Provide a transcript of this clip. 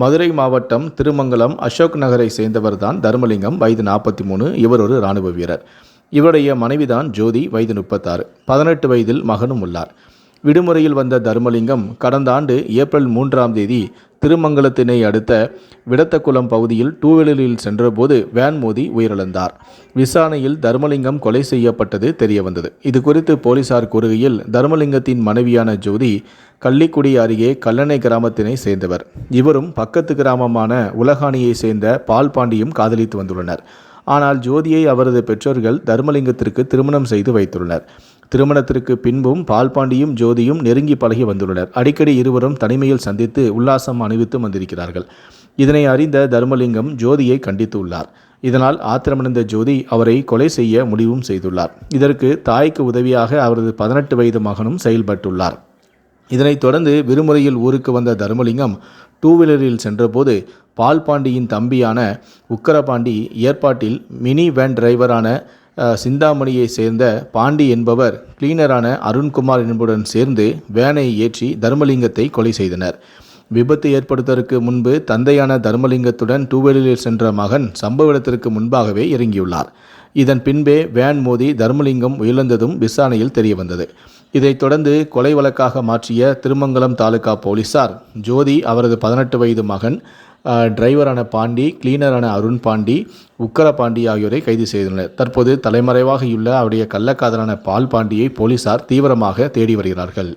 மதுரை மாவட்டம் திருமங்கலம் அசோக் நகரை சேர்ந்தவர்தான் தர்மலிங்கம் வயது நாற்பத்தி மூணு இவர் ஒரு இராணுவ வீரர். இவருடைய மனைவிதான் ஜோதி வயது முப்பத்தாறு. பதினெட்டு வயதில் மகனும் உள்ளார். விடுமுறையில் வந்த தர்மலிங்கம் கடந்த ஆண்டு ஏப்ரல் மூன்றாம் தேதி திருமங்கலத்தினை அடுத்த விடத்தக்குளம் பகுதியில் டூவீலரில் சென்றபோது வேன் மோதி உயிரிழந்தார். விசாரணையில் தர்மலிங்கம் கொலை செய்யப்பட்டது தெரியவந்தது. இது குறித்து போலீசார் கூறுகையில் தர்மலிங்கத்தின் மனைவியான ஜோதி கள்ளிக்குடி அருகே கல்லணை கிராமத்தினை சேர்ந்தவர். இவரும் பக்கத்து கிராமமான உலகாணியை சேர்ந்த பால் பாண்டியும் காதலித்து வந்துள்ளனர். ஆனால் ஜோதியை அவரது பெற்றோர்கள் தர்மலிங்கத்திற்கு திருமணம் செய்து வைத்துள்ளனர். திருமணத்திற்கு பின்பும் பால்பாண்டியும் ஜோதியும் நெருங்கி பழகி வந்துள்ளனர். அடிக்கடி இருவரும் தனிமையில் சந்தித்து உல்லாசம் அணிவித்து வந்திருக்கிறார்கள். இதனை அறிந்த தர்மலிங்கம் ஜோதியை கண்டித்துள்ளார். இதனால் ஆத்திரமடைந்த ஜோதி அவரை கொலை செய்ய முடிவும் செய்துள்ளார். இதற்கு தாய்க்கு உதவியாக அவரது பதினெட்டு வயது மகனும் செயல்பட்டுள்ளார். இதனைத் தொடர்ந்து விடுமுறையில் ஊருக்கு வந்த தர்மலிங்கம் டூ வீலரில் சென்றபோது பால்பாண்டியின் தம்பியான உக்கரபாண்டி ஏற்பாட்டில் மினி வேன் டிரைவரான சிந்தாமணியை சேர்ந்த பாண்டி என்பவர் கிளீனரான அருண்குமார் என்புடன் சேர்ந்து வேனை ஏற்றி தர்மலிங்கத்தை கொலை செய்தனர். விபத்து ஏற்படுவதற்கு முன்பு தந்தையான தர்மலிங்கத்துடன் டூவீலரில் சென்ற மகன் சம்பவ இடத்திற்கு முன்பாகவே இறங்கியுள்ளார். இதன் பின்பே வேன் மோதி தர்மலிங்கம் உயிரிழந்ததும் விசாரணையில் தெரியவந்தது. இதைத் தொடர்ந்து கொலை வழக்காக மாற்றிய திருமங்கலம் தாலுகா போலீசார் ஜோதி அவரது பதினெட்டு வயது மகன் டிரைவரான பாண்டி கிளீனரான அருண் பாண்டி உக்கர பாண்டி ஆகியோரை கைது செய்துள்ளனர். தற்போது தலைமறைவாகியுள்ள அவருடைய கள்ளக்காதலான பால் பாண்டியை போலீசார் தீவிரமாக தேடி வருகிறார்கள்.